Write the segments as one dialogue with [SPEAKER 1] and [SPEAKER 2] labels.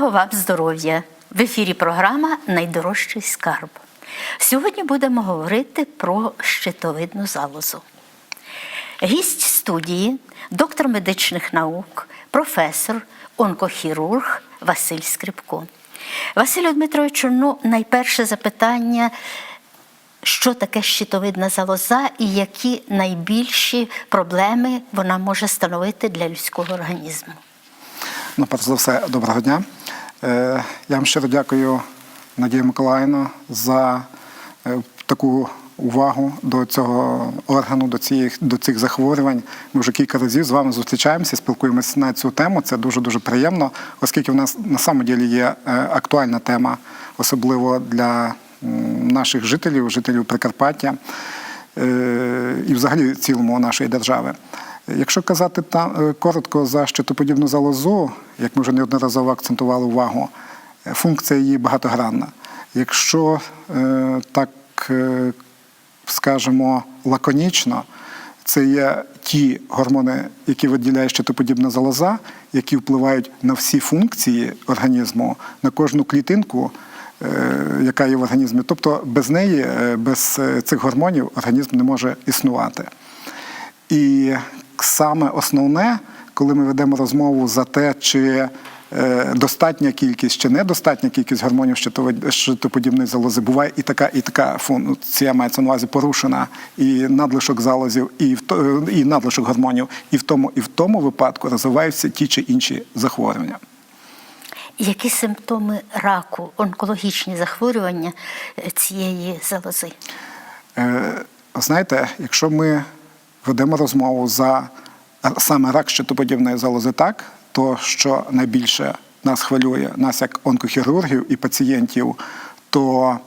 [SPEAKER 1] Доброго вам здоров'я! В ефірі програма Найдорожчий скарб. Сьогодні будемо говорити про щитовидну залозу. Гість студії, доктор медичних наук, професор, онкохірург Василь Скрипко. Василю Дмитровичу, ну, найперше запитання, що таке щитовидна залоза і які найбільші проблеми вона може становити для людського організму?
[SPEAKER 2] Ну, перш за все, доброго дня. Е, Я вам щиро дякую, Надія Миколаївна, за е, таку увагу до цього органу, до цих, до цих захворювань. Ми вже кілька разів з вами зустрічаємося, спілкуємося на цю тему. Це дуже дуже приємно, оскільки в нас на самом ділі є е, актуальна тема, особливо для наших жителів, жителів Прикарпаття і взагалі цілому нашої держави. Якщо казати там е, коротко за щитоподібну залозу, як ми вже неодноразово акцентували увагу, е, функція її багатогранна. Якщо е, так скажемо лаконічно, це є ті гормони, які виділяє щитоподібна залоза, які впливають на всі функції організму, на кожну клітинку, яка є в організмі. Тобто без неї, без цих гормонів, організм не може існувати. І саме основне, коли ми ведемо розмову за те, чи е, достатня кількість чи недостатня кількість гормонів щитоподібної залози, буває і така, і така функція мається на увазі порушена, і надлишок залозів, і, в і надлишок гормонів, і в тому, і в тому випадку розвиваються ті чи інші захворювання.
[SPEAKER 1] Які симптоми раку, онкологічні захворювання е, цієї залози?
[SPEAKER 2] Е, Знаєте, якщо ми ведемо розмову за саме рак щитоподібної залози так, то що найбільше нас хвилює, нас як онкохірургів і пацієнтів, то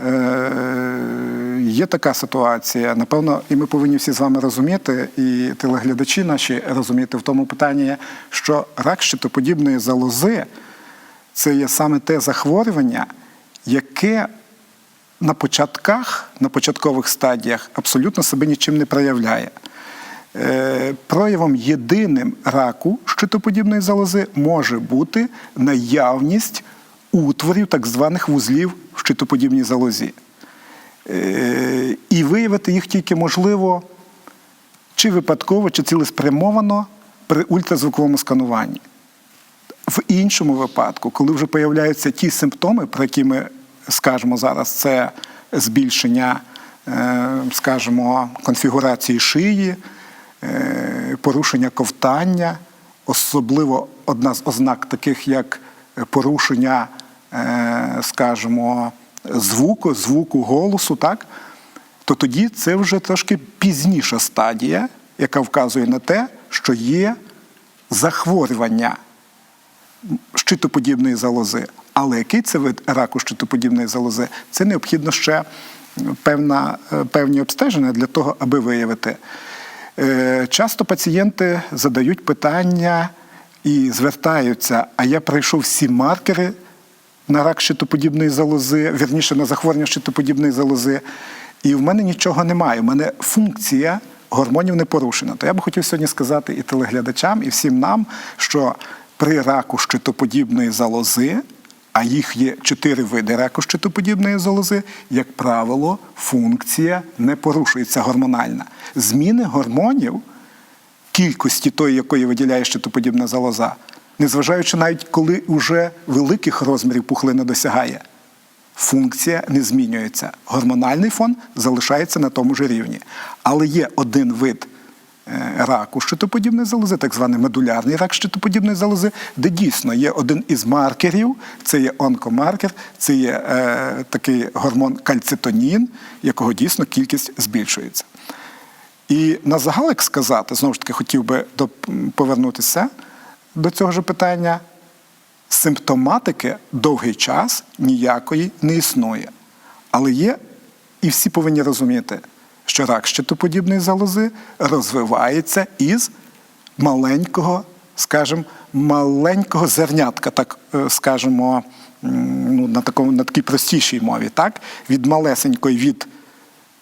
[SPEAKER 2] е, є така ситуація. Напевно, і ми повинні всі з вами розуміти, і телеглядачі наші розуміти в тому питанні, що рак щитоподібної залози це є саме те захворювання, яке на початках, на початкових стадіях абсолютно себе нічим не проявляє. Е, Проявом єдиним раку щитоподібної залози може бути наявність утворів так званих вузлів в щитоподібній залозі. Е, І виявити їх тільки можливо чи випадково, чи цілеспрямовано при ультразвуковому скануванні. В іншому випадку, коли вже появляються ті симптоми, про які ми скажемо зараз, це збільшення, е, скажімо, конфігурації шиї, е, порушення ковтання, особливо одна з ознак, таких як порушення, е, скажімо, звуку, звуку голосу, так? то тоді це вже трошки пізніша стадія, яка вказує на те, що є захворювання щитоподібної залози. Але який це вид раку щитоподібної залози? Це необхідно ще певна, е, певні обстеження для того, аби виявити. Е, Часто пацієнти задають питання і звертаються, а я пройшов всі маркери на рак щитоподібної залози, вірніше на захворювання щитоподібної залози, і в мене нічого немає. У мене функція гормонів не порушена. То я би хотів сьогодні сказати і телеглядачам, і всім нам, що при раку щитоподібної залози, а їх є чотири види раку щитоподібної залози, як правило, функція не порушується гормональна. Зміни гормонів, кількості тої, якої виділяє щитоподібна залоза, незважаючи навіть коли вже великих розмірів пухлина досягає, функція не змінюється. Гормональний фон залишається на тому ж рівні. Але є один вид раку щитоподібної залози, так званий медулярний рак щитоподібної залози, де дійсно є один із маркерів, це є онкомаркер, це є е, такий гормон кальцитонін, якого дійсно кількість збільшується. І на загалик сказати, знову ж таки, хотів би повернутися до цього ж питання. Симптоматики довгий час ніякої не існує. Але є, і всі повинні розуміти, що рак щитоподібної залози розвивається із маленького, скажімо, маленького зернятка, так е, скажімо, ну, на, такому, на такій простішій мові, так? від малесенької від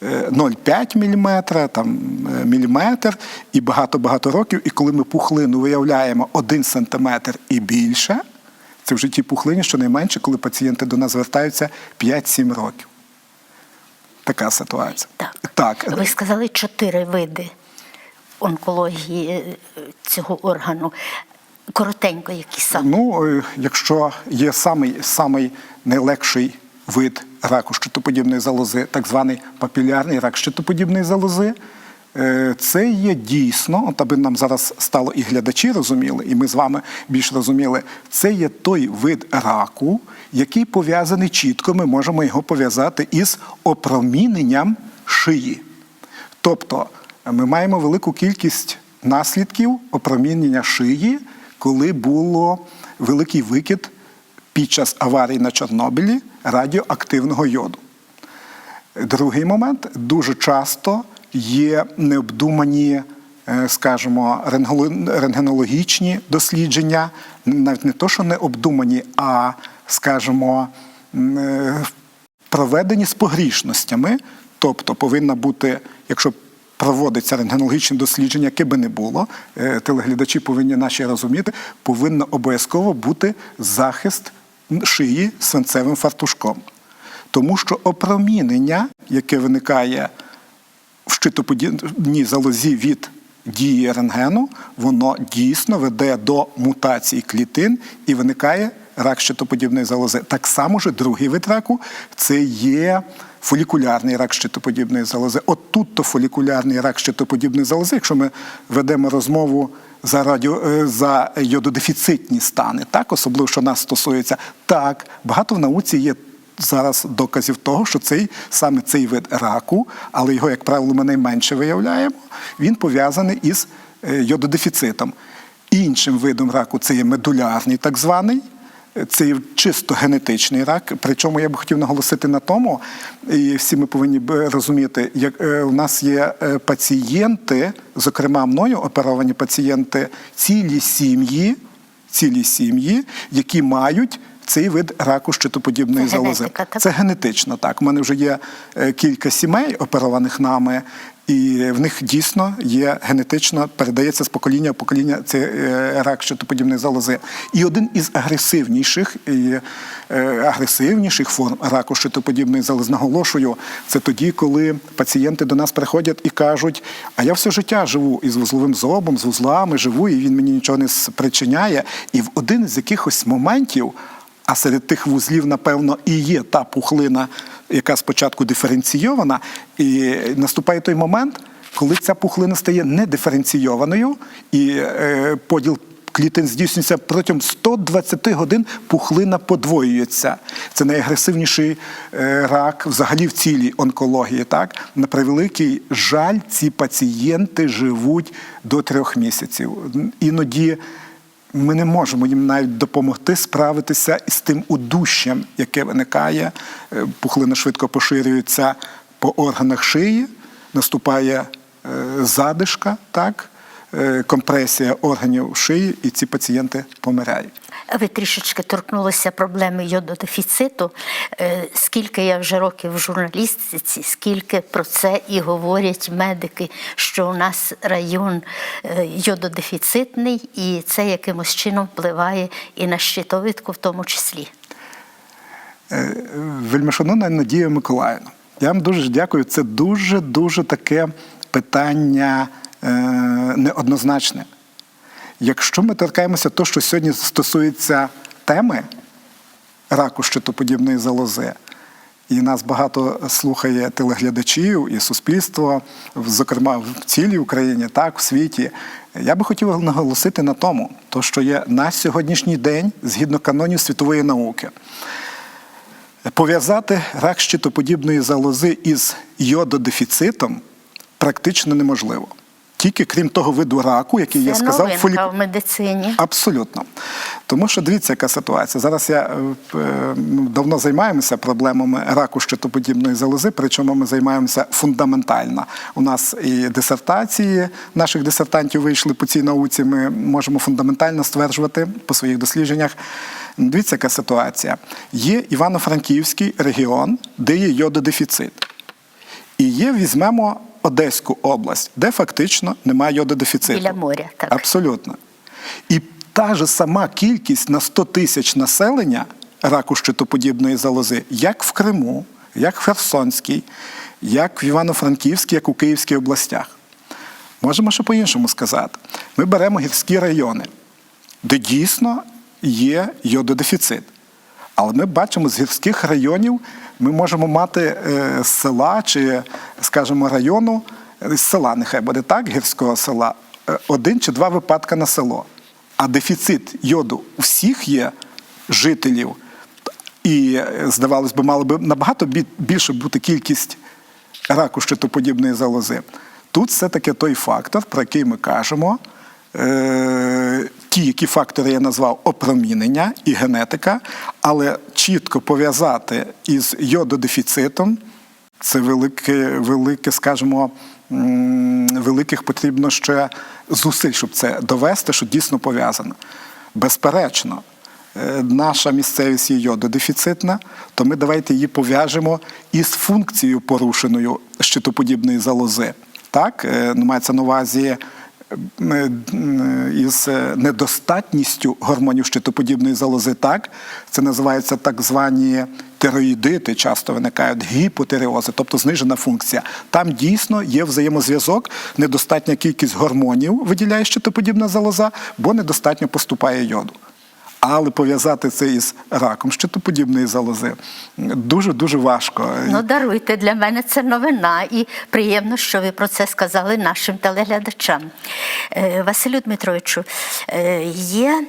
[SPEAKER 2] е, 0,5 мм, там, е, міліметр і багато-багато років. І коли ми пухлину виявляємо 1 см і більше, Це вже ті пухлині, щонайменше, коли пацієнти до нас звертаються 5-7 років. Така ситуація.
[SPEAKER 1] Так.
[SPEAKER 2] так.
[SPEAKER 1] Ви сказали чотири види онкології е, цього органу. Коротенько, які саме.
[SPEAKER 2] Ну, е, якщо є самий, самий найлегший вид раку щитоподібної залози, так званий папілярний рак щитоподібної залози, це є дійсно, от аби нам зараз стало і глядачі розуміли, і ми з вами більш розуміли, це є той вид раку, який пов'язаний чітко, ми можемо його пов'язати із опроміненням шиї. Тобто ми маємо велику кількість наслідків опромінення шиї, коли було великий викид під час аварії на Чорнобилі радіоактивного йоду. Другий момент дуже часто є необдумані, е, скажімо, рентгенологічні дослідження, навіть не то, що не обдумані, а скажімо, е, проведені з погрішностями. Тобто повинна бути, якщо проводиться рентгенологічне дослідження, яке би не було, е, телеглядачі повинні наші розуміти, повинно обов'язково бути захист шиї свинцевим фартушком. Тому що опромінення, яке виникає в щитоподібній залозі від дії рентгену, воно дійсно веде до мутації клітин і виникає рак щитоподібної залози. Так само ж другий вид раку це є фолікулярний рак щитоподібної залози. От тут то фолікулярний рак щитоподібної залози, якщо ми ведемо розмову за радіо е, за йододефіцитні стани, так особливо що нас стосується, так багато в науці є зараз доказів того, що цей саме цей вид раку, але його, як правило, ми найменше виявляємо, він пов'язаний із е, йододефіцитом. Іншим видом раку це є медулярний, так званий. Це чисто генетичний рак. Причому я б хотів наголосити на тому, і всі ми повинні розуміти, як е, у нас є е, пацієнти, зокрема мною оперовані пацієнти, цілі сім'ї, цілі сім'ї, які мають цей вид раку щитоподібної
[SPEAKER 1] Це
[SPEAKER 2] залози.
[SPEAKER 1] генетика, так?
[SPEAKER 2] Це генетично так. У мене вже є е, кілька сімей, оперованих нами, і в них дійсно є генетично, передається з покоління в покоління цей е, рак щитоподібної залози. І один із агресивніших і е, агресивніших форм раку щитоподібної залози, наголошую, це тоді, коли пацієнти до нас приходять і кажуть: а я все життя живу із вузловим зобом, з вузлами живу, і він мені нічого не спричиняє. І в один з якихось моментів. А серед тих вузлів, напевно, і є та пухлина, яка спочатку диференційована, і наступає той момент, коли ця пухлина стає недиференційованою, і е, поділ клітин здійснюється протягом 120 годин пухлина подвоюється. Це найагресивніший е, рак взагалі в цілій онкології. Так? На превеликий жаль, ці пацієнти живуть до трьох місяців. Іноді ми не можемо їм навіть допомогти справитися із тим удушшям, яке виникає. Е, Пухлина швидко поширюється по органах шиї, наступає е, задишка, так, компресія органів шиї, і ці пацієнти помирають.
[SPEAKER 1] Ви трішечки торкнулися проблеми йододефіциту. Е, Скільки я вже років в журналістиці, скільки про це і говорять медики, що у нас район е, йододефіцитний, і це якимось чином впливає і на щитовидку в тому числі.
[SPEAKER 2] Вельмишановна Надія Миколаївна, я вам дуже дякую. Це дуже дуже таке питання е, неоднозначне. Якщо ми торкаємося того, що сьогодні стосується теми раку щитоподібної залози, і нас багато слухає телеглядачів і суспільство, зокрема в цілій Україні, так, в світі. Я би хотів наголосити на тому, то, що є на сьогоднішній день згідно канонів світової науки. Пов'язати рак щитоподібної залози із йододефіцитом практично неможливо. Тільки крім того виду раку, який я сказав,
[SPEAKER 1] новинка
[SPEAKER 2] фолі-
[SPEAKER 1] в медицині.
[SPEAKER 2] Абсолютно. Тому що дивіться, яка ситуація. Зараз я е, е, давно займаємося проблемами раку щитоподібної залози, причому ми займаємося фундаментально. У нас і дисертації наших дисертантів вийшли по цій науці. Ми можемо фундаментально стверджувати по своїх дослідженнях. Дивіться, яка ситуація. Є Івано-Франківський регіон, де є йододефіцит. І є, візьмемо Одеську область, де фактично немає йододефіциту.
[SPEAKER 1] Біля моря, так.
[SPEAKER 2] Абсолютно. І та ж сама кількість на 100 тисяч населення раку щитоподібної залози, як в Криму, як в Херсонській, як в Івано-Франківській, як у Київській областях. Можемо ще по-іншому сказати. Ми беремо гірські райони, де дійсно є йододефіцит. Але ми бачимо, з гірських районів ми можемо мати е, села чи, скажімо, району, е, з села, нехай буде так, гірського села, е, один чи два випадка на село. А дефіцит йоду у всіх є жителів. І, е, здавалось би, мало би набагато більше бути кількість раку щитоподібної залози. Тут все-таки той фактор, про який ми кажемо. Ті, які фактори я назвав опромінення і генетика, але чітко пов'язати із йододефіцитом, це велике, велике, скажімо, великих потрібно ще зусиль, щоб це довести, що дійсно пов'язано. Безперечно, е, наша місцевість є йододефіцитна, то ми давайте її пов'яжемо із функцією порушеною щитоподібної залози. Так, Е, мається на увазі із е, недостатністю гормонів щитоподібної залози, так це називається так звані тироїдити, часто виникають гіпотиреози, тобто знижена функція. Там дійсно є взаємозв'язок, недостатня кількість гормонів виділяє щитоподібна залоза, бо недостатньо поступає йоду. Але пов'язати це із раком щитоподібної залози дуже дуже важко.
[SPEAKER 1] Ну, даруйте, для мене це новина, і приємно, що ви про це сказали нашим телеглядачам. Е, Василю Дмитровичу, е, є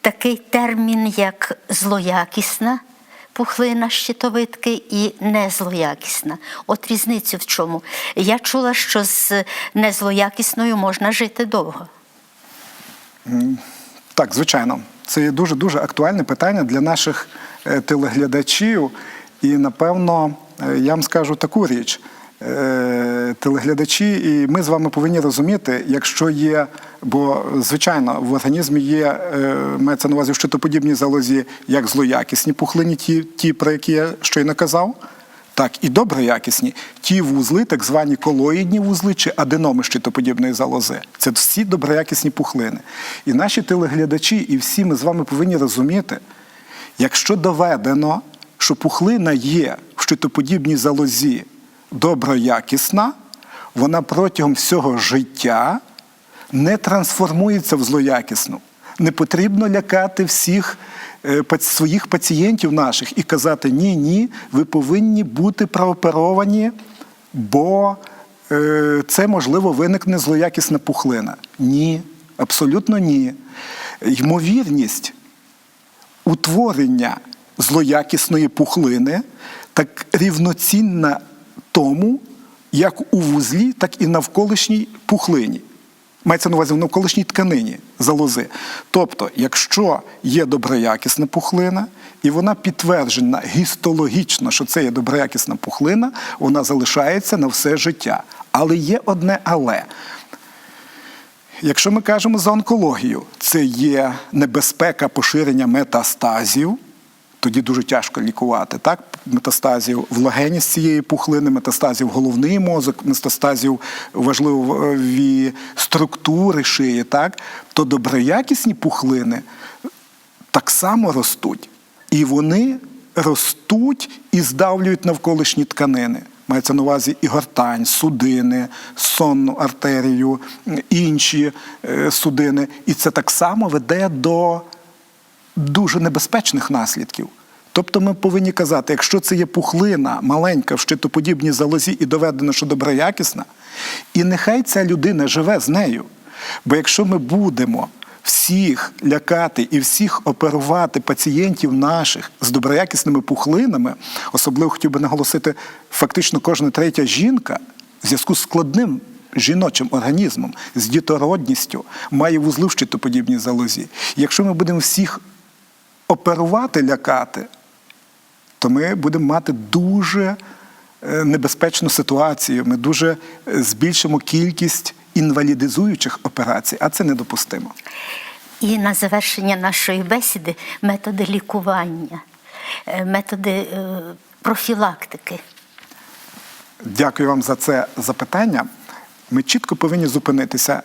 [SPEAKER 1] такий термін, як злоякісна пухлина щитовидки і незлоякісна. От різницю в чому? Я чула, що з незлоякісною можна жити довго.
[SPEAKER 2] Так, звичайно, це є дуже дуже актуальне питання для наших е, телеглядачів. І напевно е, я вам скажу таку річ. Е, Телеглядачі, і ми з вами повинні розуміти, якщо є, бо звичайно в організмі є мається на увазі в щитоподібній залозі як злоякісні пухлині, ті, ті, про які я щойно казав, так і доброякісні. Ті вузли, так звані колоїдні вузли чи аденоми щитоподібної залози. Це всі доброякісні пухлини. І наші телеглядачі, і всі ми з вами повинні розуміти, якщо доведено, що пухлина є в щитоподібній залозі доброякісна, вона протягом всього життя не трансформується в злоякісну. Не потрібно лякати всіх е, своїх пацієнтів наших і казати: ні, ні, ви повинні бути прооперовані, бо е, це можливо виникне злоякісна пухлина. Ні, абсолютно ні. Ймовірність утворення злоякісної пухлини так рівноцінна тому, як у вузлі, так і навколишній пухлині. Мається на увазі в навколишній тканині залози. Тобто, якщо є доброякісна пухлина, і вона підтверджена гістологічно, що це є доброякісна пухлина, вона залишається на все життя. Але є одне але. Якщо ми кажемо за онкологію, це є небезпека поширення метастазів, тоді дуже тяжко лікувати. Так? Метастазів в легені з цієї пухлини, метастазів головний мозок, метастазів важливі структури шиї, так? то доброякісні пухлини так само ростуть. І вони ростуть і здавлюють навколишні тканини. Мається на увазі і гортань, судини, сонну артерію, інші е, судини. І це так само веде до дуже небезпечних наслідків. Тобто ми повинні казати, якщо це є пухлина маленька в щитоподібній залозі і доведено, що доброякісна, і нехай ця людина живе з нею. Бо якщо ми будемо всіх лякати і всіх оперувати пацієнтів наших з доброякісними пухлинами, особливо хотів би наголосити, фактично кожна третя жінка в зв'язку з складним жіночим організмом, з дітородністю, має вузли в щитоподібній залозі. Якщо ми будемо всіх оперувати, лякати, то ми будемо мати дуже е, небезпечну ситуацію. Ми дуже е, збільшимо кількість інвалідизуючих операцій, а це недопустимо.
[SPEAKER 1] І на завершення нашої бесіди методи лікування, е, методи профілактики.
[SPEAKER 2] Дякую вам за це запитання. Ми чітко повинні зупинитися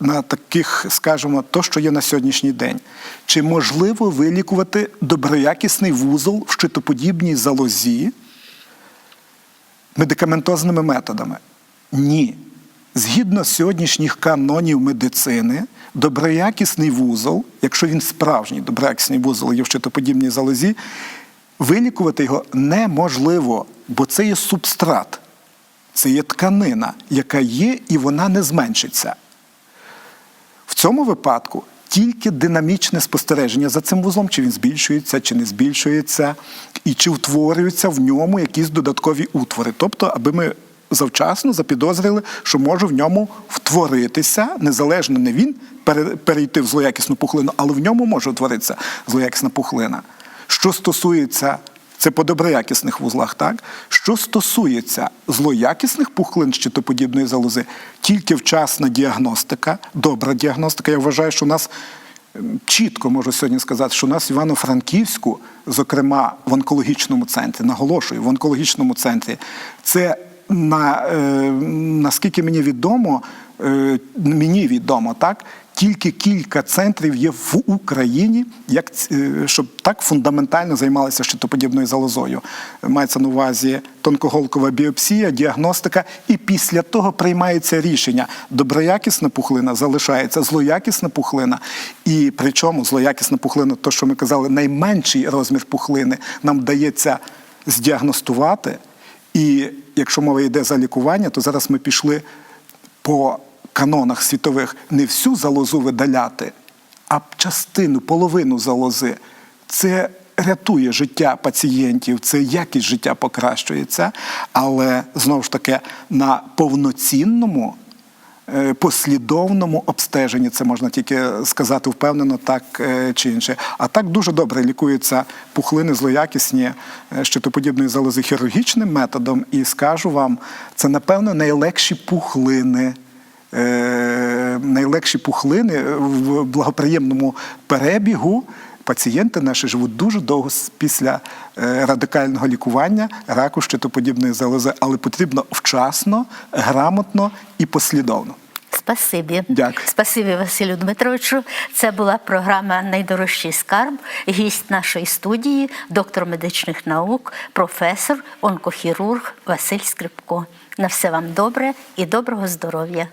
[SPEAKER 2] на таких, скажімо, то, що є на сьогоднішній день. Чи можливо вилікувати доброякісний вузол в щитоподібній залозі медикаментозними методами? Ні. Згідно сьогоднішніх канонів медицини, доброякісний вузол, якщо він справжній доброякісний вузол є в щитоподібній залозі, вилікувати його неможливо, бо це є субстрат, це є тканина, яка є і вона не зменшиться. В цьому випадку тільки динамічне спостереження за цим вузлом, чи він збільшується, чи не збільшується, і чи утворюються в ньому якісь додаткові утвори. Тобто, аби ми завчасно запідозрили, що може в ньому втворитися, незалежно не він перейти в злоякісну пухлину, але в ньому може утворитися злоякісна пухлина. Що стосується це по доброякісних вузлах, так? Що стосується злоякісних пухлин щитоподібної залози, тільки вчасна діагностика, добра діагностика. Я вважаю, що у нас ем, чітко можу сьогодні сказати, що у нас в Івано-Франківську, зокрема в онкологічному центрі, наголошую, в онкологічному центрі, це на, е, наскільки мені відомо, е, мені відомо, так, тільки кілька центрів є в Україні, як, е, щоб так фундаментально займалися щитоподібною залозою. Мається на увазі тонкоголкова біопсія, діагностика, і після того приймається рішення. Доброякісна пухлина залишається, злоякісна пухлина. І причому злоякісна пухлина, то, що ми казали, найменший розмір пухлини нам вдається здіагностувати. І якщо мова йде за лікування, то зараз ми пішли по канонах світових не всю залозу видаляти, а частину, половину залози. Це рятує життя пацієнтів, це якість життя покращується, але знову ж таки на повноцінному. е, Послідовному обстеженні, це можна тільки сказати впевнено, так е, чи інше. А так дуже добре лікуються пухлини злоякісні е, щитоподібної залози хірургічним методом. І скажу вам, це напевно найлегші пухлини. Е, Найлегші пухлини в благоприємному перебігу. Пацієнти наші живуть дуже довго після е, радикального лікування раку щитоподібної залози, але потрібно вчасно, грамотно і послідовно.
[SPEAKER 1] Спасибі.
[SPEAKER 2] Дякую.
[SPEAKER 1] Спасибі, Василю Дмитровичу. Це була програма Найдорожчий скарб. Гість нашої студії, доктор медичних наук, професор, онкохірург Василь Скрипко. На все вам добре і доброго здоров'я.